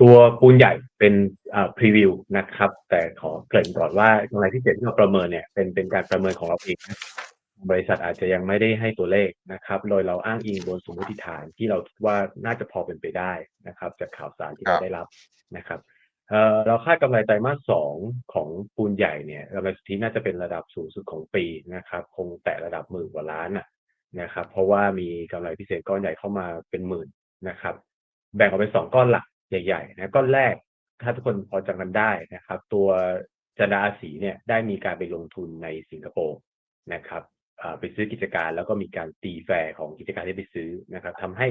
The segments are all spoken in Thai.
ตัวปูนใหญ่เป็นพรีวิวนะครับ แต่ขอเกริ่นก่อนว่ากำไรพิเศษที่เราประเมินเนี่ยเป็นเป็นการประเมินของเราเองบริษัทอาจจะยังไม่ได้ให้ตัวเลขนะครับ โดยเราอ้างอิงบนสมมติฐานที่เราคิดว่าน่าจะพอเป็นไปได้นะครับ จากข่าวสารที่เราได้รับนะครับเเราคาดกำไรไตรมาสสองของปูนใหญ่เนี่ยกำไรสุทธิน่าจะเป็นระดับสูงสุดของปีนะครับ คงแตะระดับหมื่นกว่าล้านนะครับ เพราะว่ามีกำไรพิเศษก้อนใหญ่เข้ามาเป็นหมื่นนะครับ แบ่งออกเป็นสองก้อนหลัก ใหญ่ๆนะก้อนแรกถ้าทุกคนพอจำกันได้นะครับ ตัวจันดาอาสีเนี่ยได้มีการไปลงทุนในสิงคโปร์นะครับไปซื้อกิจการแล้วก็มีการตีแฟร์ของกิจการที่ไปซื้อนะครับทำให้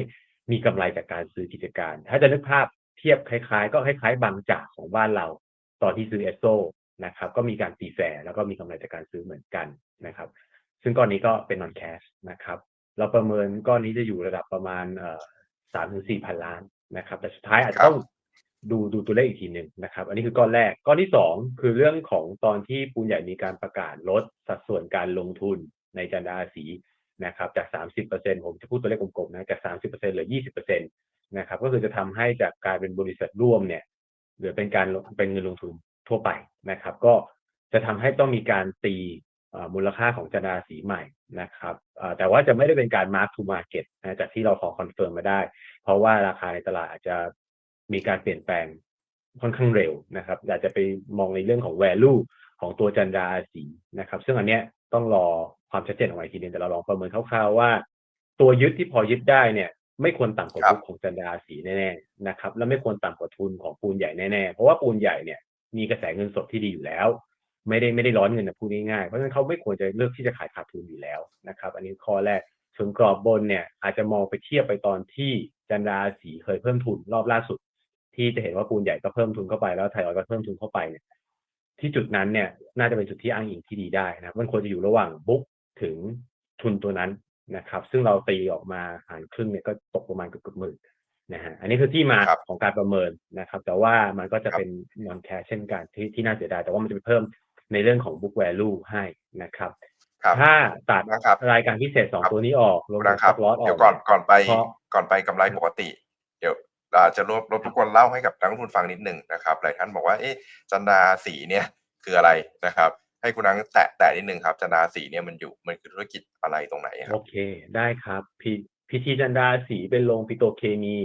มีกำไรจากการซื้อกิจการ ถ้าจะนึกภาพเทียบคล้ายๆ ก็คล้ายๆ บางจากของบ้านเรา ตอนที่ซื้อเอสโซนะครับ ก็มีการตีแฟร์แล้วก็มีกำไรจากการซื้อเหมือนกันนะครับ ซึ่งก้อนนี้ก็เป็นนอนแคชนะครับ เราประเมินก้อนนี้จะอยู่ระดับประมาณสามถึงสี่พันล้าน นะครับ แต่สุดท้ายอาจจะต้องดูดูตัวเลขอีกทีหนึ่งนะครับ อันนี้คือก้อนแรกก้อนที่สองคือเรื่องของตอนที่ปูนใหญ่มีการประกาศลดสัดส่วนการลงทุนในจันดาสีนะครับ จาก 30%ผมจะพูดตัวเลขกลมๆนะจาก 30%เหลือ 20%นะครับ ก็คือจะทำให้จากการเป็นบริษัทร่วมเนี่ยเหลือเป็นการเป็นเงินลงทุนทั่วไปนะครับ ก็จะทำให้ต้องมีการตี มูลค่าของจันดาสีใหม่นะครับแต่ว่าจะไม่ได้เป็นการ mark to market นะจากที่เราขอคอนเฟิร์มมาได้ เพราะว่าราคาในตลาดอาจจะมีการเปลี่ยนแปลงค่อนข้างเร็วนะครับอาจจะไปมองในเรื่องของ value ของตัวจันดาสีนะครับ ซึ่งอันเนี้ยต้องรอความชัดเจนออกมาอีกทีนึงแต่เราลองประเมินคร่าวๆว่า ตัวยึดที่พอยึดได้เนี่ย ไม่ควรต่ำกว่าทุกของจันดาสีแน่ๆนะครับ และไม่ควรต่ำกว่าทุนของปูนใหญ่แน่ๆเพราะว่าปูนใหญ่เนี่ยมีกระแสเงินสดที่ดีอยู่แล้ว ไม่ได้ไม่ได้ร้อนเงินนะพูดง่ายๆเพราะฉะนั้นเขาไม่ควรจะเลือกที่จะขายขาดทุนอยู่แล้วนะครับ อันนี้ข้อแรกส่วนกรอบบนเนี่ยอาจจะมองไปเทียบไปตอนที่จันดาสีเคยเพิ่มทุนรอบล่าสุด ที่จะเห็นว่าปูนใหญ่ก็เพิ่มทุนเข้าไปแล้วไทยออยก็เพิ่มทุนเข้าไปเนี่ยที่จุดนั้นเนี่ยน่าจะเป็นจุดที่อ้างอิงที่ดีได้นะมันควรจะอยู่ระหว่างบุ๊กถึงทุนตัวนั้นนะครับ ซึ่งเราตีออกมาหารครึ่งเนี่ยก็ตกประมาณเกือบหมื่นนะฮะอันนี้คือที่มาของการประเมินนะครับ แต่ว่ามันก็จะเป็นนอนแคชเช่นกันที่ที่น่าเสียดายแต่ว่ามันจะไปเพิ่ม ในเรื่องของ book value ให้นะครับถ้าตัดรายการพิเศษสองตัวนี้ออกลงจากลอสออกเดี๋ยวก่อนก่อนไปก่อนไปกำไรปกติ เดี๋ยวจะรบรบทุกคนเล่าให้กับนักลงทุนฟังนิดหนึ่งนะครับ หลายท่านบอกว่าเอ๊ะจันดาสีเนี่ยคืออะไรนะครับ ให้คุณนังแตะแตะนิดหนึ่งครับ จันดาสีเนี่ยมันอยู่มันคือธุรกิจอะไรตรงไหนครับโอเคได้ครับพีพีทีจันดาสีเป็นโรงปิโตเคมี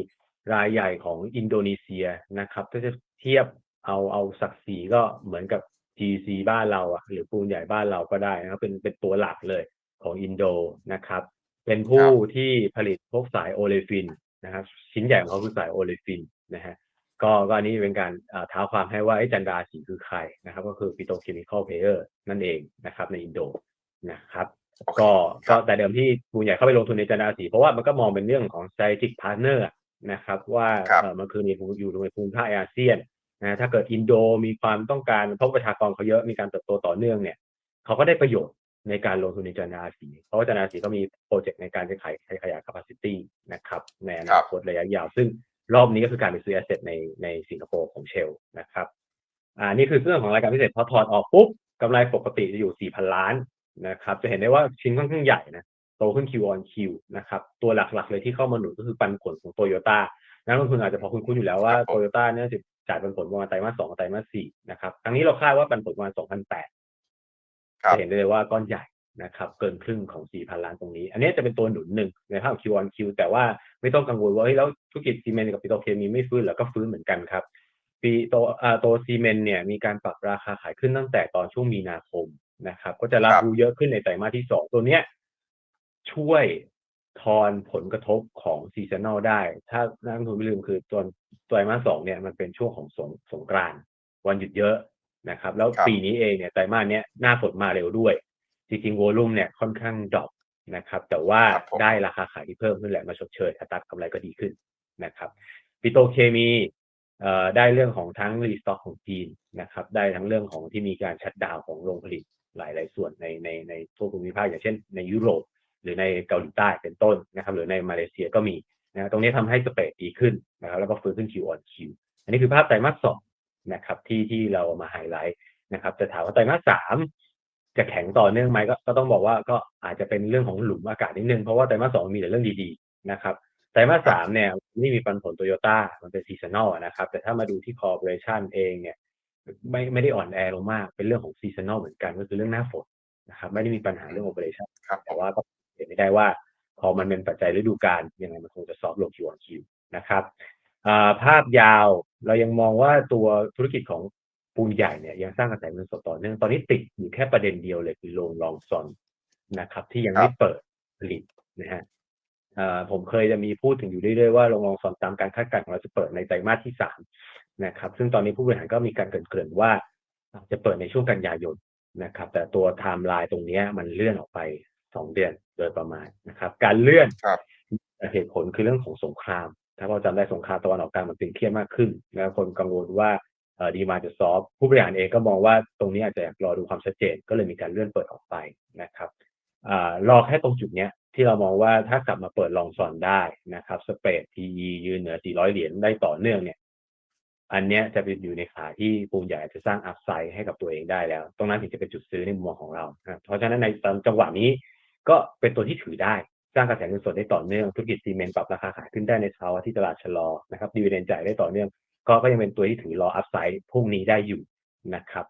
รายใหญ่ของอินโดนีเซียนะครับ ถ้าจะเทียบเอาเอาศักดิ์ศรีก็เหมือนกับ GC บ้านเราอะหรือปูนใหญ่บ้านเราก็ได้นะครับเป็นเป็นตัวหลักเลยของอินโดนะครับ เป็นผู้ที่ผลิตพวกสายโอเลฟินนะครับ ชิ้นใหญ่ของเขาคือสายโอเลฟินนะฮะก็ก็อันนี้เป็นการเท้าความให้ว่าไอ้จันดาสีคือใครนะครับ ก็คือปิโตเคมีคอลเพเยอร์นั่นเองนะครับ ในอินโดนะครับก็ก็แต่เดิมที่ปูนใหญ่เข้าไปลงทุนในจันดาสีเพราะว่ามันก็มองเป็นเรื่องของ strategic partner นะครับ ว่าเออมันคือมีอยู่ในภูมิภาคอาเซียน นะถ้าเกิดอินโดมีความต้องการเพราะประชากรเขาเยอะมีการเติบโตต่อเนื่องเนี่ยเขาก็ได้ประโยชน์ในการลงทุนในจานาสีเพราะว่าจานาสีก็มีโปรเจกต์ในการจะขายขยาย capacity นะครับในอนาคตระยะยาว ซึ่งรอบนี้ก็คือการไปซื้อ asset ในในสิงคโปร์ของเชลนะครับอ่านี่คือเรื่องของรายการพิเศษพอถอดออกปุ๊บกำไรปกติจะอยู่ 4,000 ล้านนะครับจะเห็นได้ว่าชิ้นค่อนข้างใหญ่นะโตขึ้น Q on Q นะครับตัวหลักๆเลยที่เข้ามาหนุนก็คือปันผลของโตโยต้านักลงทุนอาจจะพอคุ้นๆอยู่แล้วว่าโตโยต้าเนี่ย จะจ่ายปันผลประมาณไตรมาสสองไตรมาสสี่นะครับครั้งนี้เราคาดว่าปันผลประมาณสองพันแปดจะเห็นได้เลยว่าก้อนใหญ่นะครับเกินครึ่งของสี่พันล้านตรงนี้ อันนี้จะเป็นตัวหนุนหนึ่งในภาพ Q on Q แต่ว่าไม่ต้องกังวลว่าเฮ้ยแล้วธุรกิจซีเมนต์กับปิโตรเคมีไม่ฟื้นหรอก็ฟื้นเหมือนกันครับปีโตอ่าตัวซีเมนต์เนี่ยมีการปรับราคาขายขึ้นตั้งแต่ตอนช่วงมีนาคมนะครับ ก็จะรับรู้เยอะขึ้นในไตรมาสที่สองตัวเนี้ยช่วย ทอนผลกระทบของซีซันอลได้ ถ้านักลงทุนไม่ลืมคือตัวไตรมาสสองเนี่ยมันเป็นช่วงของสงสงกรานวันหยุดเยอะนะครับ แล้วปีนี้เองเนี่ยไตรมาสเนี้ยหน้าฝนมาเร็วด้วย จริงๆโวลุ่มเนี่ยค่อนข้างดรอปนะครับ แต่ว่าได้ราคาขายที่เพิ่มขึ้นแหละมาชดเชยอัตรากำไรก็ดีขึ้นนะครับปิโตเคมีเอ่อได้เรื่องของทั้งรีสต็อกของจีนนะครับ ได้ทั้งเรื่องของที่มีการชัดดาวของโรงผลิตหลาย ๆ ส่วนในในในทั่วภูมิภาคอย่างเช่นในยุโรปห รือในเกาหลีใต้เป็นต้นนะครับ หรือในมาเลเซียก็มีนะตรงนี้ทำให้สเปรดดีขึ้นนะครับ แล้วก็ฟื้นขึ้น Q on Q อันนี้คือภาพไตรมาสสองนะครับที่ที่เรามาไฮไลท์นะครับจะถามว่าไตรมาสสามจะแข็งต่อเนื่องไหมก็ก็ต้องบอกว่าก็อาจจะเป็นเรื่องของหลุมอากาศนิดนึง เพราะว่าไตรมาสสองมีแต่เรื่องดีๆนะครับไตรมาสสามเนี่ยนี่มีปันผลโตโยต้ามันเป็นซีซันอลนะครับ แต่ถ้ามาดูที่คอร์ปอเรชันเองเนี่ยไม่ไม่ได้อ่อนแอลงมากเป็นเรื่องของซีซันอลเหมือนกันก็คือเรื่องหน้าฝนนะครับไม่ได้มีปัญหาเรื่องโอเปอเรชั่นครับผแต่มว่าก็เห็น ไม่ได้ว่า พอมันเป็นปัจจัยฤดูกาลยังไงมันคงจะซอฟต์ลงคิวออนคิวนะครับอ่าภาพยาวเรายังมองว่าตัวธุรกิจของปูนใหญ่เนี่ยยังสร้างกระแสเงินสดต่อเนื่องตอนนี้ติดอยู่แค่ประเด็นเดียวเลยคือโรงลองซอนนะครับ ที่ยังไม่เปิดผลิตนะฮะเอ่อผมเคยจะมีพูดถึงอยู่เรื่อยๆว่าโรงลองซอนตามการคาดการณ์ของเราจะเปิดในไตรมาสที่สามนะครับ ซึ่งตอนนี้ผู้บริหารก็มีการเกรินๆว่าอาจจะเปิดในช่วงกันยายนนะครับ แต่ตัวไทม์ไลน์ตรงเนี้ยมันเลื่อนออกไป สองเดือนโดยประมาณนะครับ การเลื่อนครับเหตุผลคือเรื่องของสงคราม ถ้าเราจำได้สงครามตะวันออกกลางมันตึงเครียดมากขึ้นแล้วคนกังวลว่าเอ่อดีมาจะซอฟผู้บริหารเองก็มองว่าตรงนี้อาจจะอยากรอดูความชัดเจน ก็เลยมีการเลื่อนเปิดออกไปนะครับอ่ารอแค่ตรงจุดเนี้ยที่เรามองว่าถ้ากลับมาเปิดลองซอนได้นะครับสเปรด PE ยืนเหนือ 400 เหรียญได้ต่อเนื่องเนี่ยอันเนี้ยจะเป็นอยู่ในขาที่ปูนใหญ่จะสร้างอัพไซด์ให้กับตัวเองได้แล้ว ตรงนั้นถึงจะเป็นจุดซื้อในมุมมองของเรานะครับเพราะฉะนั้นในตอนจังหวะนี้ ก็เป็นตัวที่ถือได้ สร้างกระแสเงินสดได้ต่อเนื่องธุรกิจซีเมนต์ปรับราคาขายขึ้นได้ในเช้าที่ตลาดชะลอนะครับดีเวเดนจ่ายได้ต่อเนื่อง ก็ก็ยังเป็นตัวที่ถือรออัพไซด์พรุ่งนี้ได้อยู่นะครับ